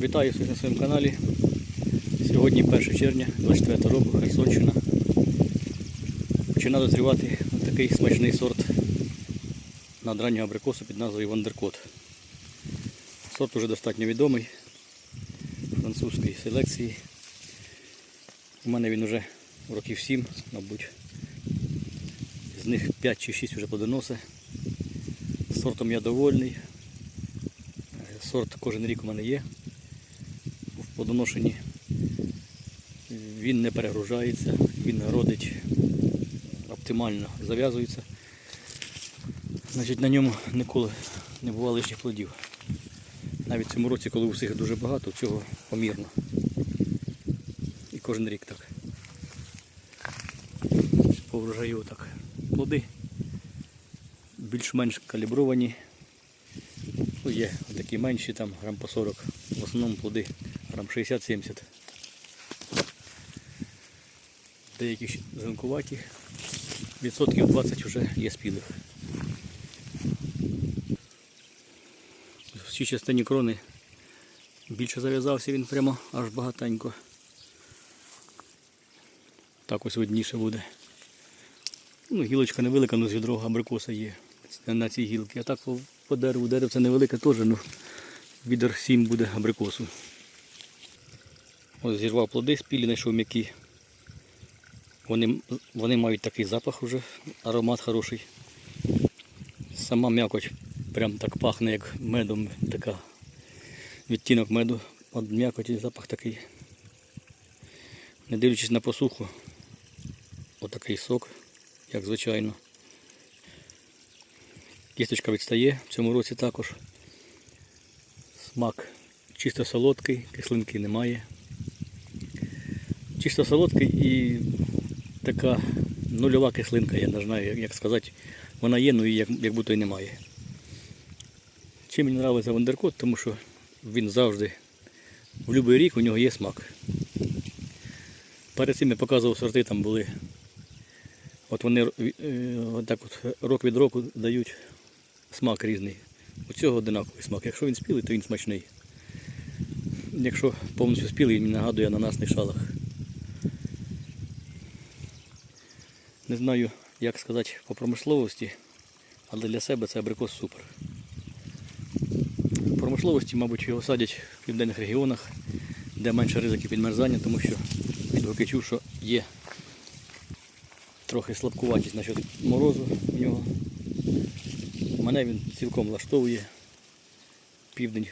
Вітаю всіх на своєму каналі. Сьогодні 1 червня 24 року, Херсонщина. Починає дозрівати такий смачний сорт надраннього абрикосу під назвою Вандеркот. Сорт уже достатньо відомий французької селекції. У мене він вже років 7, мабуть. З них 5 чи 6 вже плодоносить. Сортом я довольний. Сорт кожен рік у мене є плодоношенні. Він не перегружається, він родить оптимально зав'язується. Значить, на ньому ніколи не бувало лишніх плодів. Навіть в цьому році, коли у всіх дуже багато, цього помірно. І кожен рік так. По врожаю так. Плоди більш-менш калібровані. Ну, є такі менші, там грам по 40. В основному плоди грам 60-70. Деякі ще. Відсотків 20 вже є спілих. В цій частині крони більше зав'язався він прямо аж багатенько. Так ось видніше буде. Ну, гілочка невелика, але з відро абрикоса є на цій гілці. А так по, дереву, дерево це невелике теж, ну відер 7 буде абрикосу. Ось зірвав плоди, спілі, знайшов м'які. Вони, вони мають такий запах уже, аромат хороший. Сама м'якоть прям так пахне, як медом, така відтінок меду, от м'якоті запах такий. Не дивлячись на посуху, отакий сок, як звичайно. Кісточка відстає в цьому році також. Смак чисто солодкий, кислинки немає. Чисто солодкий і така нульова кислинка, я не знаю, як- сказати. Вона є, ну і як, як будто і немає. Чим мені подобається вандеркот, тому що він завжди, в будь-який рік у нього є смак. Перед цим я показував сорти, там були. От вони е, отак от рок від року дають смак різний. У цього одинаковий смак. Якщо він спілий, то він смачний. Якщо повністю спілий, він нагадує ананасний шалах. Не знаю, як сказати по промисловості, але для себе це абрикос супер. В промисловості, мабуть, його садять в південних регіонах, де менше ризики підмерзання, тому що відгуки чув, що є трохи слабкуватість насчет морозу в нього. Мене він цілком влаштовує. Південь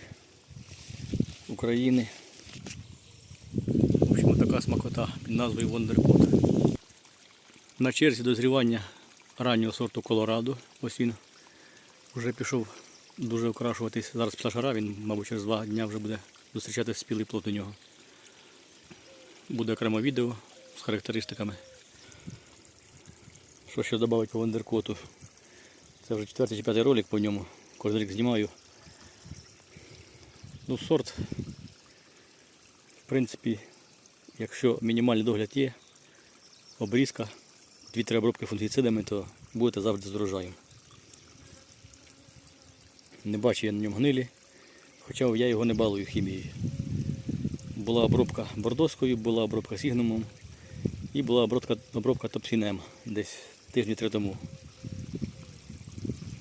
України. В общем, така смакота під назвою Wonderpot. На черзі дозрівання раннього сорту Колорадо. Ось він вже пішов дуже окрашуватись. Зараз пішла жара, він, мабуть, через два дня вже буде зустрічати спілий плод у нього. Буде окремо відео з характеристиками. Що ще додати по вандеркоту? Це вже четвертий чи п'ятий ролик по ньому. Кожен рік знімаю. Ну, сорт, в принципі, якщо мінімальний догляд є, обрізка, 2-3 обробки фунгіцидами, то будете завжди з урожаєм. Не бачу я на ньому гнилі, хоча я його не балую хімією. Була обробка бордоскою, була обробка сігнумом і була обробка, обробка топсінем десь тижні три тому.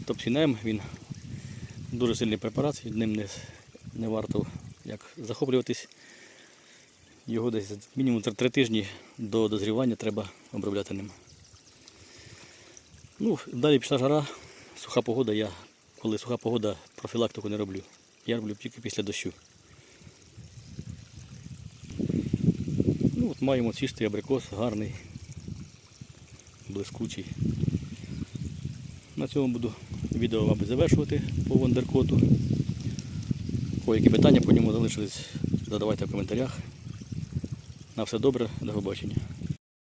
Топсінем він дуже сильний препарат, ним не, не варто як захоплюватись. Його десь мінімум 3 тижні до дозрівання треба обробляти ним. Ну, далі пішла жара, суха погода, я коли суха погода профілактику не роблю. Я роблю тільки після дощу. Ну, от маємо чистий абрикос, гарний, блискучий. На цьому буду відео мабуть, завершувати по вандеркоту. Які питання по ньому залишились, задавайте в коментарях. На все добре, до побачення.